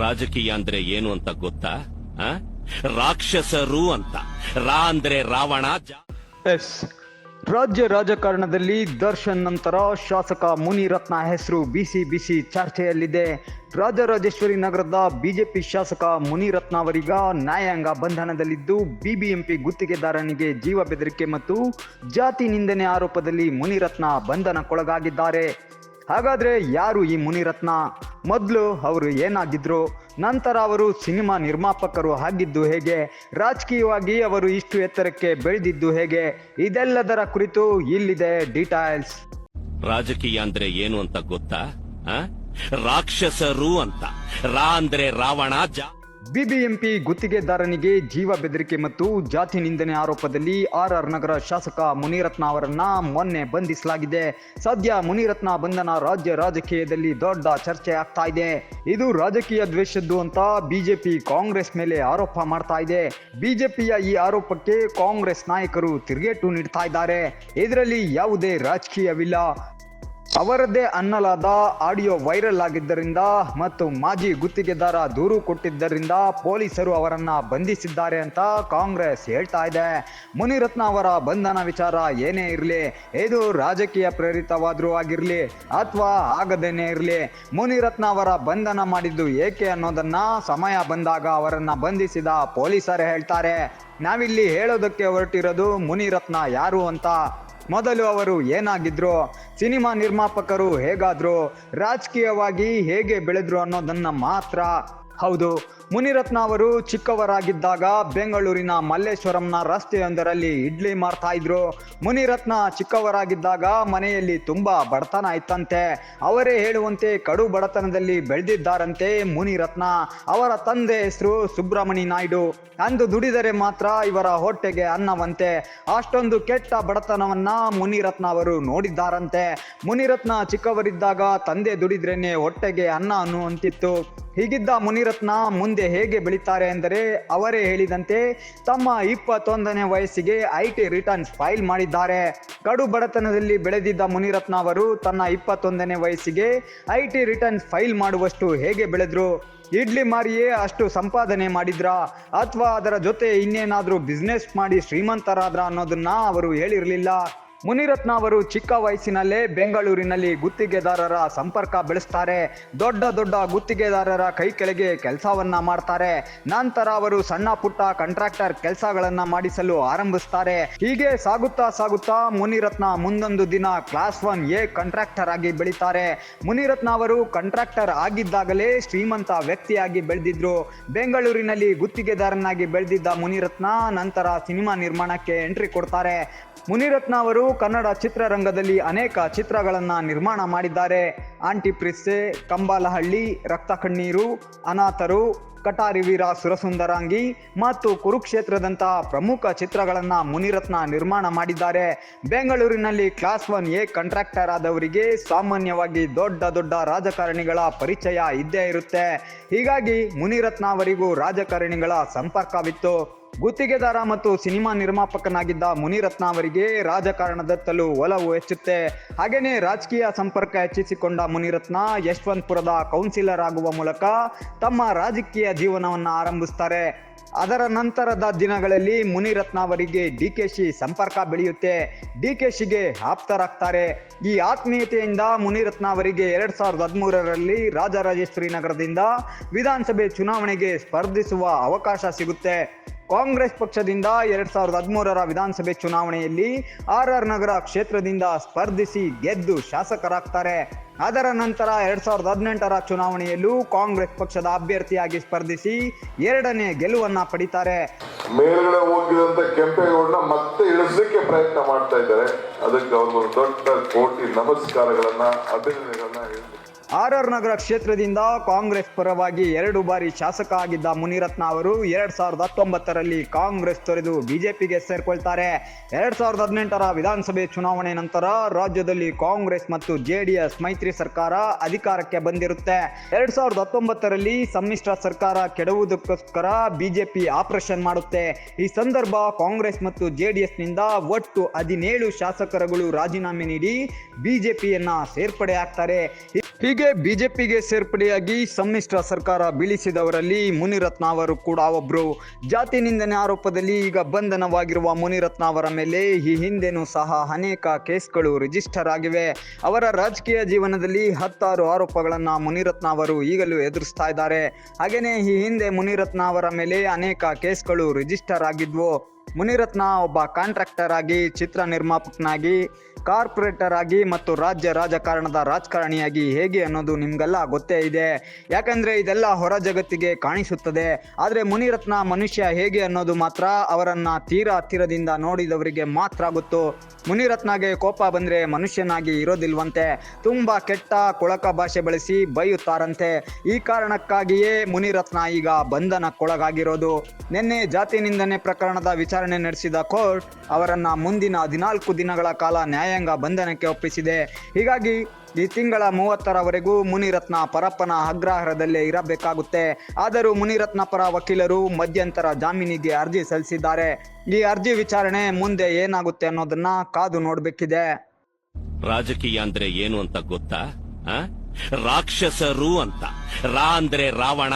ರಾಜಕೀಯ ಅಂದ್ರೆ ಏನು ಅಂತ ಗೊತ್ತಾ? ರಾಕ್ಷಸರು ಅಂತ. ರಾ ಅಂದ್ರೆ ರಾವಣ ಎಸ್. ರಾಜ್ಯ ರಾಜಕಾರಣದಲ್ಲಿ ದರ್ಶನ್ ನಂತರ ಶಾಸಕ ಮುನಿರತ್ನ ಹೆಸರು ಬಿಸಿ ಬಿಸಿ ಚರ್ಚೆಯಲ್ಲಿದೆ. ರಾಜರಾಜೇಶ್ವರಿ ನಗರದ ಬಿಜೆಪಿ ಶಾಸಕ ಮುನಿರತ್ನ ಅವರೀಗ ನ್ಯಾಯಾಂಗ ಬಂಧನದಲ್ಲಿದ್ದು ಬಿಬಿಎಂಪಿ ಗುತ್ತಿಗೆದಾರನಿಗೆ ಜೀವ ಬೆದರಿಕೆ ಮತ್ತು ಜಾತಿ ನಿಂದನೆ ಆರೋಪದಲ್ಲಿ ಮುನಿರತ್ನ ಬಂಧನಕ್ಕೊಳಗಾಗಿದ್ದಾರೆ. ಹಾಗಾದ್ರೆ ಯಾರು ಈ ಮುನಿರತ್ನ? ಮೊದಲು ಅವರು ಏನಾಗಿದ್ರು, ನಂತರ ಅವರು ಸಿನಿಮಾ ನಿರ್ಮಾಪಕರು ಆಗಿದ್ದು ಹೇಗೆ, ರಾಜಕೀಯವಾಗಿ ಅವರು ಇಷ್ಟು ಎತ್ತರಕ್ಕೆ ಬೆಳೆದಿದ್ದು ಹೇಗೆ, ಇದೆಲ್ಲದರ ಕುರಿತು ಇಲ್ಲಿದೆ ಡೀಟೈಲ್ಸ್ ರಾಜಕೀಯ ಅಂದ್ರೆ ಏನು ಅಂತ ಗೊತ್ತಾ? ರಾಕ್ಷಸರು ಅಂತ, ರಾ ಅಂದ್ರೆ ರಾವಣ, ಜ ಬಿಬಿಎಂಪಿ ಗುತ್ತಿಗೆದಾರನಿಗೆ ಜೀವ ಬೆದರಿಕೆ ಮತ್ತು ಜಾತಿ ನಿಂದನೆ ಆರೋಪದಲ್ಲಿ ಆರ್ ಆರ್ ನಗರ ಶಾಸಕ ಮುನಿರತ್ನ ಅವರನ್ನ ಮೊನ್ನೆ ಬಂಧಿಸಲಾಗಿದೆ. ಸದ್ಯ ಮುನಿರತ್ನ ಬಂಧನ ರಾಜ್ಯ ರಾಜಕೀಯದಲ್ಲಿ ದೊಡ್ಡ ಚರ್ಚೆ ಆಗ್ತಾ ಇದೆ. ಇದು ರಾಜಕೀಯ ದ್ವೇಷದ್ದು ಅಂತ ಬಿಜೆಪಿ ಕಾಂಗ್ರೆಸ್ ಮೇಲೆ ಆರೋಪ ಮಾಡ್ತಾ ಇದೆ. ಬಿಜೆಪಿಯ ಈ ಆರೋಪಕ್ಕೆ ಕಾಂಗ್ರೆಸ್ ನಾಯಕರು ತಿರುಗೇಟು ನೀಡ್ತಾ ಇದ್ದಾರೆ. ಇದರಲ್ಲಿ ಯಾವುದೇ ರಾಜಕೀಯವಿಲ್ಲ. ಅವರದ್ದೇ ಅನ್ನಲಾದ ಆಡಿಯೋ ವೈರಲ್ ಆಗಿದ್ದರಿಂದ ಮತ್ತು ಮಾಜಿ ಗುತ್ತಿಗೆದಾರ ದೂರು ಕೊಟ್ಟಿದ್ದರಿಂದ ಪೊಲೀಸರು ಅವರನ್ನ ಬಂಧಿಸಿದ್ದಾರೆ ಅಂತ ಕಾಂಗ್ರೆಸ್ ಹೇಳ್ತಾ ಇದೆ. ಮುನಿರತ್ನ ಅವರ ಬಂಧನ ವಿಚಾರ ಏನೇ ಇರಲಿ, ಇದು ರಾಜಕೀಯ ಪ್ರೇರಿತವಾದರೂ ಆಗಿರಲಿ ಅಥವಾ ಆಗದೇನೆ ಇರಲಿ, ಮುನಿರತ್ನ ಅವರ ಬಂಧನ ಮಾಡಿದ್ದು ಏಕೆ ಅನ್ನೋದನ್ನ ಸಮಯ ಬಂದಾಗ ಅವರನ್ನ ಬಂಧಿಸಿದ ಪೊಲೀಸರೇ ಹೇಳ್ತಾರೆ. ನಾವಿಲ್ಲಿ ಹೇಳೋದಕ್ಕೆ ಹೊರಟಿರೋದು ಮುನಿರತ್ನ ಯಾರು ಅಂತ ಮೊದಲು ಅವರು ಏನಾಗಿದ್ರು? ಸಿನಿಮಾ ನಿರ್ಮಾಪಕರು ಹೇಗಾದ್ರು? ರಾಜಕೀಯವಾಗಿ ಹೇಗೆ ಬೆಳೆದ್ರು ಅನ್ನೋದನ್ನ ಮಾತ್ರ ಹೌದು. ಮುನಿರತ್ನ ಅವರು ಚಿಕ್ಕವರಾಗಿದ್ದಾಗ ಬೆಂಗಳೂರಿನ ಮಲ್ಲೇಶ್ವರಂನ ರಸ್ತೆಯೊಂದರಲ್ಲಿ ಇಡ್ಲಿ ಮಾರ್ತಾ ಇದ್ರು. ಮುನಿರತ್ನ ಚಿಕ್ಕವರಾಗಿದ್ದಾಗ ಮನೆಯಲ್ಲಿ ತುಂಬಾ ಬಡತನ ಇತ್ತಂತೆ. ಅವರೇ ಹೇಳುವಂತೆ ಕಡು ಬಡತನದಲ್ಲಿ ಬೆಳೆದಿದ್ದಾರಂತೆ ಮುನಿರತ್ನ. ಅವರ ತಂದೆ ಹೆಸರು ಸುಬ್ರಹ್ಮಣಿ ನಾಯ್ಡು. ಅಂದು ದುಡಿದರೆ ಮಾತ್ರ ಇವರ ಹೊಟ್ಟೆಗೆ ಅನ್ನವಂತೆ. ಅಷ್ಟೊಂದು ಕೆಟ್ಟ ಬಡತನವನ್ನ ಮುನಿರತ್ನ ಅವರು ನೋಡಿದ್ದಾರಂತೆ. ಮುನಿರತ್ನ ಚಿಕ್ಕವರಿದ್ದಾಗ ತಂದೆ ದುಡಿದ್ರೇನೆ ಹೊಟ್ಟೆಗೆ ಅನ್ನ ಅನ್ನುವಂತಿತ್ತು. ಹೀಗಿದ್ದ ಮುನಿರತ್ನ ಮುಂದೆ ಹೇಗೆ ಬೆಳೀತಾರೆ ಎಂದರೆ ಅವರೇ ಹೇಳಿದಂತೆ ತಮ್ಮ ಇಪ್ಪತ್ತೊಂದನೇ ವಯಸ್ಸಿಗೆ ಐ ಟಿ ರಿಟರ್ನ್ಸ್ ಫೈಲ್ ಮಾಡಿದ್ದಾರೆ. ಕಡು ಬಡತನದಲ್ಲಿ ಬೆಳೆದಿದ್ದ ಮುನಿರತ್ನ ಅವರು ತನ್ನ ಇಪ್ಪತ್ತೊಂದನೇ ವಯಸ್ಸಿಗೆ ಐ ಟಿ ರಿಟರ್ನ್ಸ್ ಫೈಲ್ ಮಾಡುವಷ್ಟು ಹೇಗೆ ಬೆಳೆದ್ರು? ಇಡ್ಲಿ ಮಾರಿಯೇ ಅಷ್ಟು ಸಂಪಾದನೆ ಮಾಡಿದ್ರ? ಅಥವಾ ಅದರ ಜೊತೆ ಇನ್ನೇನಾದರೂ ಬಿಸ್ನೆಸ್ ಮಾಡಿ ಶ್ರೀಮಂತರಾದ್ರ ಅನ್ನೋದನ್ನ ಅವರು ಹೇಳಿರಲಿಲ್ಲ. ಮುನಿರತ್ನ ಅವರು ಚಿಕ್ಕ ವಯಸ್ಸಿನಲ್ಲೇ ಬೆಂಗಳೂರಿನಲ್ಲಿ ಗುತ್ತಿಗೆದಾರರ ಸಂಪರ್ಕ ಬೆಳೆಸ್ತಾರೆ. ದೊಡ್ಡ ದೊಡ್ಡ ಗುತ್ತಿಗೆದಾರರ ಕೈ ಕೆಳಗೆ ಕೆಲಸವನ್ನ ಮಾಡ್ತಾರೆ. ನಂತರ ಅವರು ಸಣ್ಣ ಪುಟ್ಟ ಕಾಂಟ್ರಾಕ್ಟರ್ ಕೆಲಸಗಳನ್ನ ಮಾಡಿಸಲು ಆರಂಭಿಸ್ತಾರೆ. ಹೀಗೆ ಸಾಗುತ್ತಾ ಸಾಗುತ್ತಾ ಮುನಿರತ್ನ ಮುಂದೊಂದು ದಿನ ಕ್ಲಾಸ್ ಒನ್ ಎ ಕಾಂಟ್ರಾಕ್ಟರ್ ಆಗಿ ಬೆಳೀತಾರೆ. ಮುನಿರತ್ನ ಅವರು ಕಾಂಟ್ರಾಕ್ಟರ್ ಆಗಿದ್ದಾಗಲೇ ಶ್ರೀಮಂತ ವ್ಯಕ್ತಿಯಾಗಿ ಬೆಳೆದಿದ್ರು. ಬೆಂಗಳೂರಿನಲ್ಲಿ ಗುತ್ತಿಗೆದಾರನಾಗಿ ಬೆಳೆದಿದ್ದ ಮುನಿರತ್ನ ನಂತರ ಸಿನಿಮಾ ನಿರ್ಮಾಣಕ್ಕೆ ಎಂಟ್ರಿ ಕೊಡ್ತಾರೆ. ಮುನಿರತ್ನ ಅವರು ಕನ್ನಡ ಚಿತ್ರರಂಗದಲ್ಲಿ ಅನೇಕ ಚಿತ್ರಗಳನ್ನು ನಿರ್ಮಾಣ ಮಾಡಿದ್ದಾರೆ. ಆಂಟಿ ಪ್ರಿಸ್ಸೆ ಕಂಬಾಲಹಳ್ಳಿ ರಕ್ತ ಕಣ್ಣೀರು ಅನಾಥರು ಕಟಾರಿ ವೀರ ಸುರಸುಂದರಾಂಗಿ ಮತ್ತು ಕುರುಕ್ಷೇತ್ರದಂತಹ ಪ್ರಮುಖ ಚಿತ್ರಗಳನ್ನು ಮುನಿರತ್ನ ನಿರ್ಮಾಣ ಮಾಡಿದ್ದಾರೆ. ಬೆಂಗಳೂರಿನಲ್ಲಿ ಕ್ಲಾಸ್ ಒನ್ ಎ ಕಾಂಟ್ರಾಕ್ಟರ್ ಆದವರಿಗೆ ಸಾಮಾನ್ಯವಾಗಿ ದೊಡ್ಡ ದೊಡ್ಡ ರಾಜಕಾರಣಿಗಳ ಪರಿಚಯ ಇದ್ದೇ ಇರುತ್ತೆ. ಹೀಗಾಗಿ ಮುನಿರತ್ನ ಅವರಿಗೂ ರಾಜಕಾರಣಿಗಳ ಸಂಪರ್ಕವಿತ್ತು. ಗುತ್ತಿಗೆದಾರ ಮತ್ತು ಸಿನಿಮಾ ನಿರ್ಮಾಪಕನಾಗಿದ್ದ ಮುನಿರತ್ನ ಅವರಿಗೆ ರಾಜಕಾರಣದತ್ತಲೂ ಒಲವು ಹೆಚ್ಚುತ್ತೆ. ಹಾಗೇನೆ ರಾಜಕೀಯ ಸಂಪರ್ಕ ಹೆಚ್ಚಿಸಿಕೊಂಡ ಮುನಿರತ್ನ ಯಶವಂತಪುರದ ಕೌನ್ಸಿಲರ್ ಆಗುವ ಮೂಲಕ ತಮ್ಮ ರಾಜಕೀಯ ಜೀವನವನ್ನು ಆರಂಭಿಸ್ತಾರೆ. ಅದರ ನಂತರದ ದಿನಗಳಲ್ಲಿ ಮುನಿರತ್ನ ಅವರಿಗೆ ಡಿ ಕೆ ಶಿ ಸಂಪರ್ಕ ಬೆಳೆಯುತ್ತೆ. ಡಿ ಕೆ ಶಿಗೆ ಆಪ್ತರಾಗ್ತಾರೆ. ಈ ಆತ್ಮೀಯತೆಯಿಂದ ಮುನಿರತ್ನ ಅವರಿಗೆ ಎರಡ್ ಸಾವಿರದ ಹದಿಮೂರರಲ್ಲಿ ರಾಜರಾಜೇಶ್ವರಿ ನಗರದಿಂದ ವಿಧಾನಸಭೆ ಚುನಾವಣೆಗೆ ಸ್ಪರ್ಧಿಸುವ ಅವಕಾಶ ಸಿಗುತ್ತೆ. ಕಾಂಗ್ರೆಸ್ ಪಕ್ಷದಿಂದ ಎರಡ್ ಸಾವಿರದ ಹದಿಮೂರರ ವಿಧಾನಸಭೆ ಚುನಾವಣೆಯಲ್ಲಿ ಆರ್ ಆರ್ ನಗರ ಕ್ಷೇತ್ರದಿಂದ ಸ್ಪರ್ಧಿಸಿ ಗೆದ್ದು ಶಾಸಕರಾಗ್ತಾರೆ. ಅದರ ನಂತರ ಎರಡ್ ಸಾವಿರದ ಹದಿನೆಂಟರ ಚುನಾವಣೆಯಲ್ಲೂ ಕಾಂಗ್ರೆಸ್ ಪಕ್ಷದ ಅಭ್ಯರ್ಥಿಯಾಗಿ ಸ್ಪರ್ಧಿಸಿ ಎರಡನೇ ಗೆಲುವನ್ನ ಪಡಿತಾರೆ. ಮೇಲ್ಗಡೆ ಹೋಗಿದಂತ ಕೆಂಪೇಗೌಡನ ಮತ್ತೆ ಇಳಿಸಲಿಕ್ಕೆ ಪ್ರಯತ್ನ ಮಾಡ್ತಾ ಇದ್ದಾರೆ. ಅದಕ್ಕೆ ಅವರು ದೊಡ್ಡ ಕೋಟಿ ನಮಸ್ಕಾರಗಳನ್ನ, ಅಭಿನಂದನೆಗಳನ್ನ ಆರ್ ಆರ್ ನಗರ ಕ್ಷೇತ್ರದಿಂದ ಕಾಂಗ್ರೆಸ್ ಪರವಾಗಿ ಎರಡು ಬಾರಿ ಶಾಸಕ ಆಗಿದ್ದ ಮುನಿರತ್ನ ಅವರು ಎರಡ್ ಸಾವಿರದ ಹತ್ತೊಂಬತ್ತರಲ್ಲಿ ಕಾಂಗ್ರೆಸ್ ತೊರೆದು ಬಿಜೆಪಿಗೆ ಸೇರ್ಕೊಳ್ತಾರೆ. ಎರಡ್ ಸಾವಿರದ ಹದಿನೆಂಟರ ವಿಧಾನಸಭೆ ಚುನಾವಣೆ ನಂತರ ರಾಜ್ಯದಲ್ಲಿ ಕಾಂಗ್ರೆಸ್ ಮತ್ತು ಜೆಡಿಎಸ್ ಮೈತ್ರಿ ಸರ್ಕಾರ ಅಧಿಕಾರಕ್ಕೆ ಬಂದಿರುತ್ತೆ. ಎರಡ್ ಸಾವಿರದ ಹತ್ತೊಂಬತ್ತರಲ್ಲಿ ಸಮ್ಮಿಶ್ರ ಸರ್ಕಾರ ಕೆಡವುವುದಕ್ಕೋಸ್ಕರ ಬಿಜೆಪಿ ಆಪರೇಷನ್ ಮಾಡುತ್ತೆ. ಈ ಸಂದರ್ಭ ಕಾಂಗ್ರೆಸ್ ಮತ್ತು ಜೆಡಿಎಸ್ನಿಂದ ಒಟ್ಟು ಹದಿನೇಳು ಶಾಸಕರುಗಳು ರಾಜೀನಾಮೆ ನೀಡಿ ಬಿಜೆಪಿಯನ್ನ ಸೇರ್ಪಡೆ ಆಗ್ತಾರೆ. ಹೀಗೆ ಬಿಜೆಪಿಗೆ ಸೇರ್ಪಡೆಯಾಗಿ ಸಮ್ಮಿಶ್ರ ಸರ್ಕಾರ ಬೀಳಿಸಿದವರಲ್ಲಿ ಮುನಿರತ್ನ ಅವರು ಕೂಡ ಒಬ್ಬರು ಜಾತಿ ನಿಂದನೆ ಆರೋಪದಲ್ಲಿ ಈಗ ಬಂಧನವಾಗಿರುವ ಮುನಿರತ್ನ ಅವರ ಮೇಲೆ ಈ ಹಿಂದೆನೂ ಸಹ ಅನೇಕ ಕೇಸ್ಗಳು ರಿಜಿಸ್ಟರ್ ಆಗಿವೆ. ಅವರ ರಾಜಕೀಯ ಜೀವನದಲ್ಲಿ ಹತ್ತಾರು ಆರೋಪಗಳನ್ನು ಮುನಿರತ್ನ ಅವರು ಈಗಲೂ ಎದುರಿಸ್ತಾ ಇದ್ದಾರೆ. ಹಾಗೆಯೇ ಈ ಹಿಂದೆ ಮುನಿರತ್ನ ಅವರ ಮೇಲೆ ಅನೇಕ ಕೇಸ್ಗಳು ರಿಜಿಸ್ಟರ್ ಆಗಿದ್ವು. ಮುನಿರತ್ನ ಒಬ್ಬ ಕಾಂಟ್ರಾಕ್ಟರ್ ಆಗಿ, ಚಿತ್ರ ನಿರ್ಮಾಪಕನಾಗಿ, ಕಾರ್ಪೊರೇಟರ್ ಆಗಿ ಮತ್ತು ರಾಜ್ಯ ರಾಜಕಾರಣದ ರಾಜಕಾರಣಿಯಾಗಿ ಹೇಗೆ ಅನ್ನೋದು ನಿಮ್ಗೆಲ್ಲ ಗೊತ್ತೇ ಇದೆ. ಯಾಕಂದ್ರೆ ಇದೆಲ್ಲ ಹೊರ ಜಗತ್ತಿಗೆ ಕಾಣಿಸುತ್ತದೆ. ಆದರೆ ಮುನಿರತ್ನ ಮನುಷ್ಯ ಹೇಗೆ ಅನ್ನೋದು ಮಾತ್ರ ಅವರನ್ನ ತೀರಾ ಹತ್ತಿರದಿಂದ ನೋಡಿದವರಿಗೆ ಮಾತ್ರ ಗೊತ್ತು. ಮುನಿರತ್ನಗೆ ಕೋಪ ಬಂದ್ರೆ ಮನುಷ್ಯನಾಗಿ ಇರೋದಿಲ್ವಂತೆ. ತುಂಬಾ ಕೆಟ್ಟ, ಕೊಳಕ ಭಾಷೆ ಬಳಸಿ ಬೈಯುತ್ತಾರಂತೆ. ಈ ಕಾರಣಕ್ಕಾಗಿಯೇ ಮುನಿರತ್ನ ಈಗ ಬಂಧನಕ್ಕೊಳಗಾಗಿರೋದು. ನಿನ್ನೆ ಜಾತಿ ನಿಂದನೆ ಪ್ರಕರಣದ ವಿಚಾರಣೆ ನಡೆಸಿದ ಕೋರ್ಟ್ ಅವರನ್ನು ಮುಂದಿನ ಹದಿನಾಲ್ಕು ದಿನಗಳ ಕಾಲ ನ್ಯಾಯಾಂಗ ಬಂಧನಕ್ಕೆ ಒಪ್ಪಿಸಿದೆ. ಹೀಗಾಗಿ ಈ ತಿಂಗಳ ಮೂವತ್ತರವರೆಗೂ ಮುನಿರತ್ನ ಪರಪ್ಪನ ಅಗ್ರಹಾರದಲ್ಲೇ ಇರಬೇಕಾಗುತ್ತೆ. ಆದರೂ ಮುನಿರತ್ನ ಪರ ವಕೀಲರು ಮಧ್ಯಂತರ ಜಾಮೀನಿಗೆ ಅರ್ಜಿ ಸಲ್ಲಿಸಿದ್ದಾರೆ. ಈ ಅರ್ಜಿ ವಿಚಾರಣೆ ಮುಂದೆ ಏನಾಗುತ್ತೆ ಅನ್ನೋದನ್ನ ಕಾದು ನೋಡಬೇಕಿದೆ. ರಾಜಕೀಯ ಅಂದ್ರೆ ಏನು ಅಂತ ಗೊತ್ತಾ? ರಾಕ್ಷಸರು ಅಂತ. ರಾ ಅಂದ್ರೆ ರಾವಣ